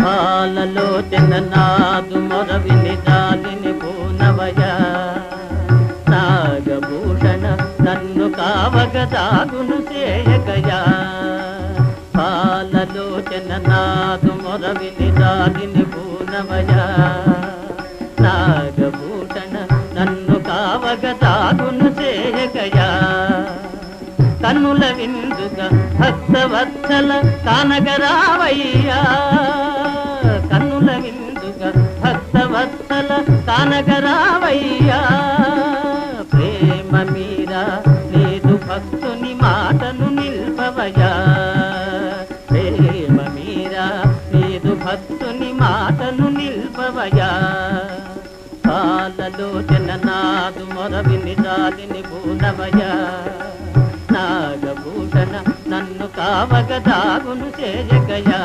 పాలలోచన నాదు మొరవిని దాలిని పూనవయ నాగభూషణ నన్ను కావగదాగును చేయగయా పాలలోచన నాదు మొరవిని దాలిని పూనవయ నాగభూషణ నన్ను కావగదాగును చేయగయా కన్నుల విందుగా భక్తవత్సల కానగరావయ్యా భక్తవత్సల కానగరావయ్యా. ప్రేమ మీరా లేదు భక్తుని మాటను నిల్పవయ్యా. ప్రేమ మీరా లేదు భక్తుని మాటను నిల్పవయ్యా. కాలలో జననాదు మొరవిని దాలిని భూనవయ్యా నాగభూషణ నన్ను కావగదాగును చేయగయా